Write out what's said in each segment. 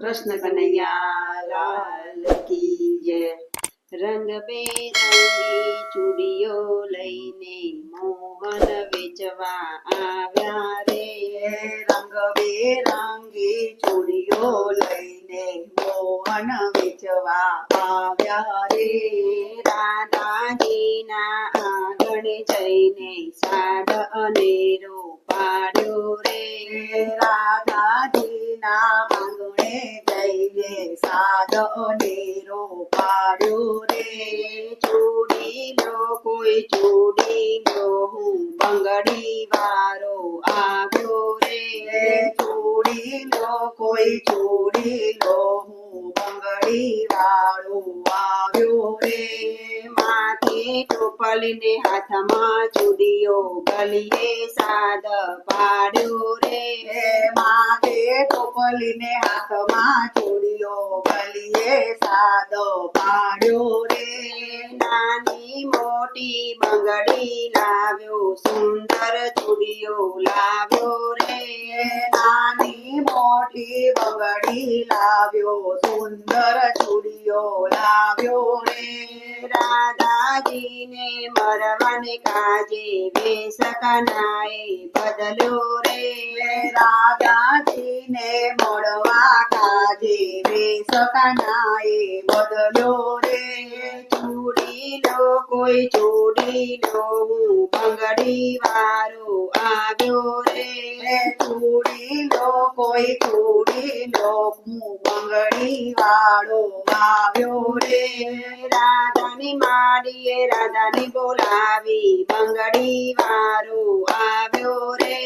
કૃષ્ણ કનૈયા, લાલ કી રંગ બેરંગી ચૂડીઓ લઈને મોહન વેચવા આવ્યા રે. રંગ બેરંગી ચૂડીઓ લઈને મોહન વેચવા આવ્યા રે. રાધાજીના આગળ જઈને સાદ અનેરો પાડ્યો રે. રાધાજીના જઈને સાદ અનેરો પાડ્યો રે ચૂડી લો કોઈ ચૂડી લો હું બંગડી વાળો આવ્યો રે ચૂડી લો કોઈ ચૂડી લો હું બંગડી વાળો આવ્યો રે માથે ટોપલીને હાથમાં ચૂડીઓ ગલીએ સાદ પાડ્યો રે હે માથે ટોપલીને હાથમાં ચૂડીઓ ગલીએ સાદો પાડ્યો રે. નાની મોટી બંગડી લાવ્યો સુંદર ચૂડીઓ લાવ્યો મોટી બંગડી લાવ્યો, સુંદર ચૂડીઓ લાવ્યો રે. રાધાજીને મરવાને કાજે બેસકનાએ કનાએ બદલ્યો રે. રાધાજીને મળવા કાજે બેસકનાએ કાનાએ બદલ્યો રે. લો કોઈ લો હું બંગડી વારો આવ્યો રે. લો કોઈ લો હું બંગડી વાળો આવ્યો રે. રાધાની માડીએ રાધાની બોલાવી બંગડી વારો આવ્યો રે.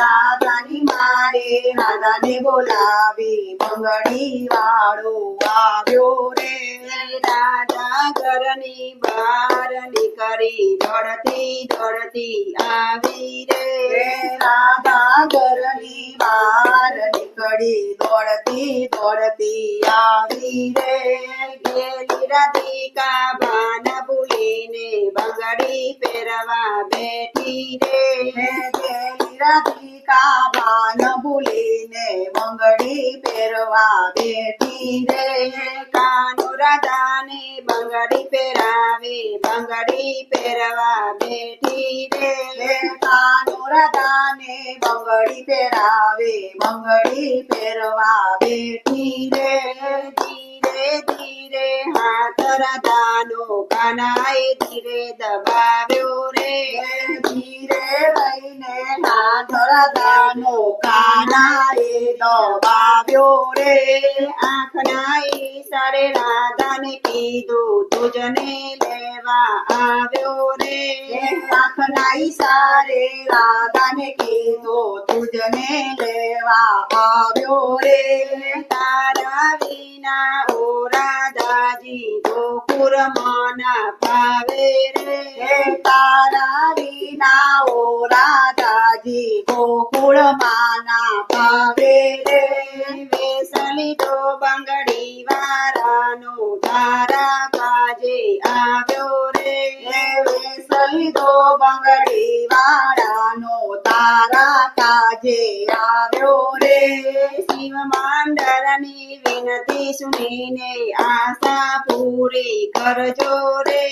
રાધાની મારે રાધાને બોલાવી બંગડી વાળો આવ્યો રે. રાધા ઘરની બહાર નીકળી દોડતી દોડતી આવી રે રાધા ઘરની બહાર નીકળી દોડતી દોડતી આવી રે ગેલી રાધિકા ભાન ભૂલીને બંગડી પહેરવા બેઠી રે ગેલી રાધિકા ભાન ભૂલીને બંગડી પહેરવા બેઠી રે કાનો રાધાને બંગડી પહેરાવે બંગડી પહેરવા બેઠી રે કાનો રાધાને બંગડી પહેરાવે બંગડી પહેરવા બેઠી રે ધીરે ધીરે હાથ રાધાનો કાનાએ ધીરે દબાવ્યો રે ધીરે લઈને નાથ રાધાનો કાનાએ आख नाई सारे राधन की दो तुझने लेवा आव्यो रे। आखनाई, सारे राधन की दो तुझने लेवा आव्यो रे। तारा विना ओ राधा जी तो माना पावे रे। तारा विना ओ राधा जी तो माना पावे તારા કાજે આવ્યો રે. સલીદો બંગડી વાળાનો તારા કાજે આવ્યો રે. શિવ માંડળની વિનતી સુનીને આશા પૂરી કરજો રે.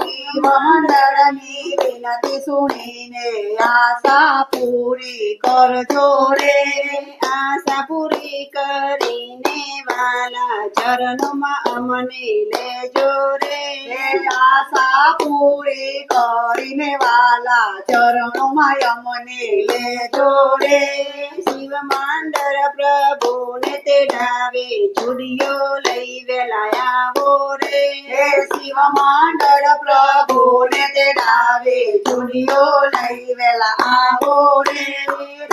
શિવ મંડળની વિનતી સુણીને આશા પૂરી કરજો રે. આશા પૂરી કરીને વાલા ચરણમાં અમને લેજો રે. આશા પૂરી કરીને વાલા ચરણમાં અમને લેજો રે. શિવ માંડર પ્રભુને તેડાવે ચૂડીઓ લઈ વેલાયા રે. શિવ માંડર મંડળ પ્રભુને તેડાવે ચૂડીઓ લઈ વેલા આવો રે.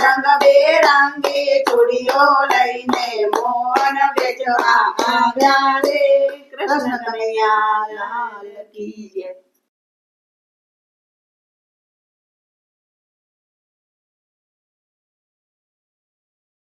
રંગ બેરંગી, ચૂડીઓ લઈને મોહન વેચવા આવ્યા રે. કૃષ્ણ કનૈયા લાલ કી જય